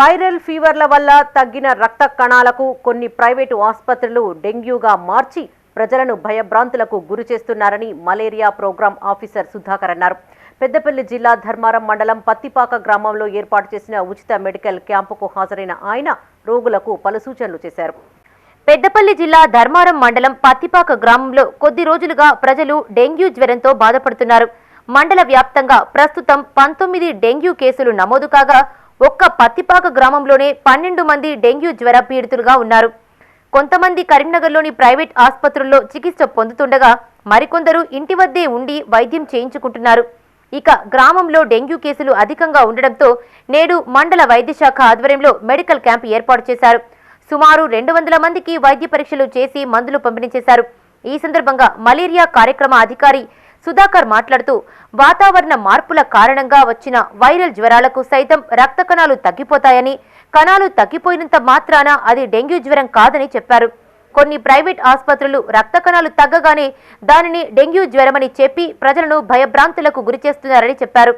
Viral ఫీవర్ల వల్ల తగ్గిన రక్త కణాలకు కొన్ని ప్రైవేటు ఆసుపత్రులు డెంగ్యూగా మార్చి ప్రజలను భయభ్రాంతులకు గురి చేస్తున్నారని మలేరియా ప్రోగ్రాం ఆఫీసర్ సుధాకర్ అన్నారు. పెద్దపల్లి జిల్లా ధర్మారం మండలం పత్తిపాక గ్రామంలో ఏర్పాటు చేసిన ఉచిత మెడికల్ క్యాంపుకు హాజరైన ఆయన రోగులకు పలు సూచనలు చేశారు. పెద్దపల్లి జిల్లా ధర్మారం మండలం పత్తిపాక గ్రామంలో కొద్ది రోజులుగా ప్రజలు డెంగ్యూ జ్వరంతో బాధపడుతున్నారు. మండల వ్యాప్తంగా ప్రస్తుతం పంతొమ్మిది డెంగ్యూ కేసులు నమోదు కాగా ఒక్క పత్తిపాక గ్రామంలోనే పన్నెండు మంది డెంగ్యూ జ్వర పీడితులుగా ఉన్నారు. కొంతమంది కరీంనగర్లోని ప్రైవేట్ ఆసుపత్రుల్లో చికిత్స పొందుతుండగా మరికొందరు ఇంటి వద్దే ఉండి వైద్యం చేయించుకుంటున్నారు. ఇక గ్రామంలో డెంగ్యూ కేసులు అధికంగా ఉండడంతో నేడు మండల వైద్యశాఖ ఆధ్వర్యంలో మెడికల్ క్యాంప్ ఏర్పాటు చేశారు. సుమారు రెండు వందల మందికి వైద్య పరీక్షలు చేసి మందులు పంపిణీ చేశారు. ఈ సందర్భంగా మలేరియా కార్యక్రమ అధికారి సుధాకర్ మాట్లాడుతూ వాతావరణ మార్పుల కారణంగా వచ్చిన వైరల్ జ్వరాలకు సైతం రక్త కణాలు తగ్గిపోతాయని కణాలు తగ్గిపోయినంత మాత్రాన అది డెంగ్యూ జ్వరం కాదని చెప్పారు. కొన్ని ప్రైవేట్ ఆసుపత్రులు రక్త కణాలు తగ్గగానే దానిని డెంగ్యూ జ్వరమని చెప్పి ప్రజలను భయభ్రాంతులకు గురిచేస్తున్నారని చెప్పారు.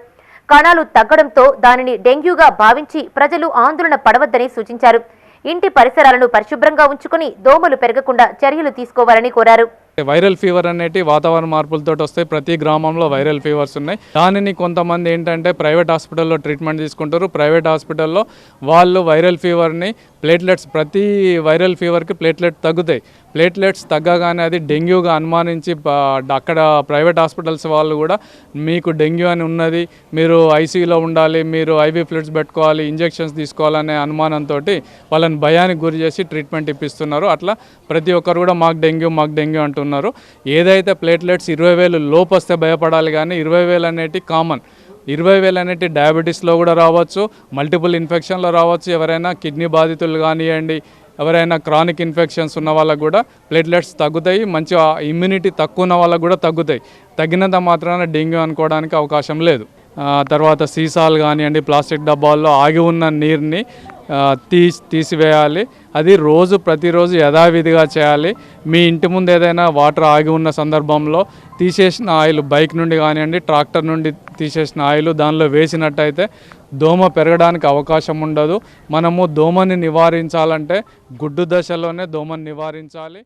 కణాలు తగ్గడంతో దానిని డెంగ్యూగా భావించి ప్రజలు ఆందోళన పడవద్దని సూచించారు. ఇంటి పరిసరాలను పరిశుభ్రంగా ఉంచుకుని దోమలు పెరగకుండా చర్యలు తీసుకోవాలని కోరారు. వైరల్ ఫీవర్ అనేటి వాతావరణ మార్పులతో వస్తాయి ప్రతి గ్రామంలో వైరల్ ఫీవర్స్ ఉన్నాయి. దానిని కొంతమంది ఏంటంటే ప్రైవేట్ హాస్పిటల్లో ట్రీట్మెంట్ తీసుకుంటారు. ప్రైవేట్ హాస్పిటల్లో వాళ్ళు వైరల్ ఫీవర్ని ప్లేట్లెట్స్ ప్రతి వైరల్ ఫీవర్కి ప్లేట్లెట్ తగ్గుతాయి. ప్లేట్లెట్స్ తగ్గగానే అది డెంగ్యూగా అనుమానించి అక్కడ ప్రైవేట్ హాస్పిటల్స్ వాళ్ళు కూడా మీకు డెంగ్యూ అని ఉన్నది మీరు ఐసీయూలో ఉండాలి మీరు ఐవీ ఫ్లూయిడ్స్ పెట్టుకోవాలి ఇంజెక్షన్స్ తీసుకోవాలనే అనుమానంతో వాళ్ళని భయానికి గురి చేసి ట్రీట్మెంట్ ఇప్పిస్తున్నారు. అట్లా ప్రతి ఒక్కరు కూడా మాకు డెంగ్యూ మాకు డెంగ్యూ అంటున్నారు ఏదైతే ప్లేట్లెట్స్ ఇరవై వేలు లోపు వస్తే భయపడాలి కానీ ఇరవై వేలు అనేటి కామన్. ఇరవై వేలు అనేటి డయాబెటీస్లో కూడా రావచ్చు మల్టిపుల్ ఇన్ఫెక్షన్లో రావచ్చు. ఎవరైనా కిడ్నీ బాధితులు కానివ్వండి ఎవరైనా క్రానిక్ ఇన్ఫెక్షన్స్ ఉన్న వాళ్ళకు కూడా ప్లేట్లెట్స్ తగ్గుతాయి మంచి ఇమ్యూనిటీ తక్కువ ఉన్న వాళ్ళకు కూడా తగ్గుతాయి. తగ్గినంత మాత్రాన డెంగ్యూ అనుకోవడానికి అవకాశం లేదు. తర్వాత సీసాలు కానివ్వండి ప్లాస్టిక్ డబ్బాల్లో ఆగి ఉన్న నీరుని తీసి తీసివేయాలి. అది రోజు ప్రతిరోజు యథావిధిగా చేయాలి. మీ ఇంటి ముందు ఏదైనా వాటర్ ఆగి ఉన్న సందర్భంలో తీసేసిన ఆయిల్ బైక్ నుండి కానివ్వండి ట్రాక్టర్ నుండి తీసేసిన ఆయిల్ దానిలో వేసినట్టయితే దోమ పెరగడానికి అవకాశం ఉండదు. మనము దోమని నివారించాలంటే గుడ్డు దశలోనే దోమని నివారించాలి.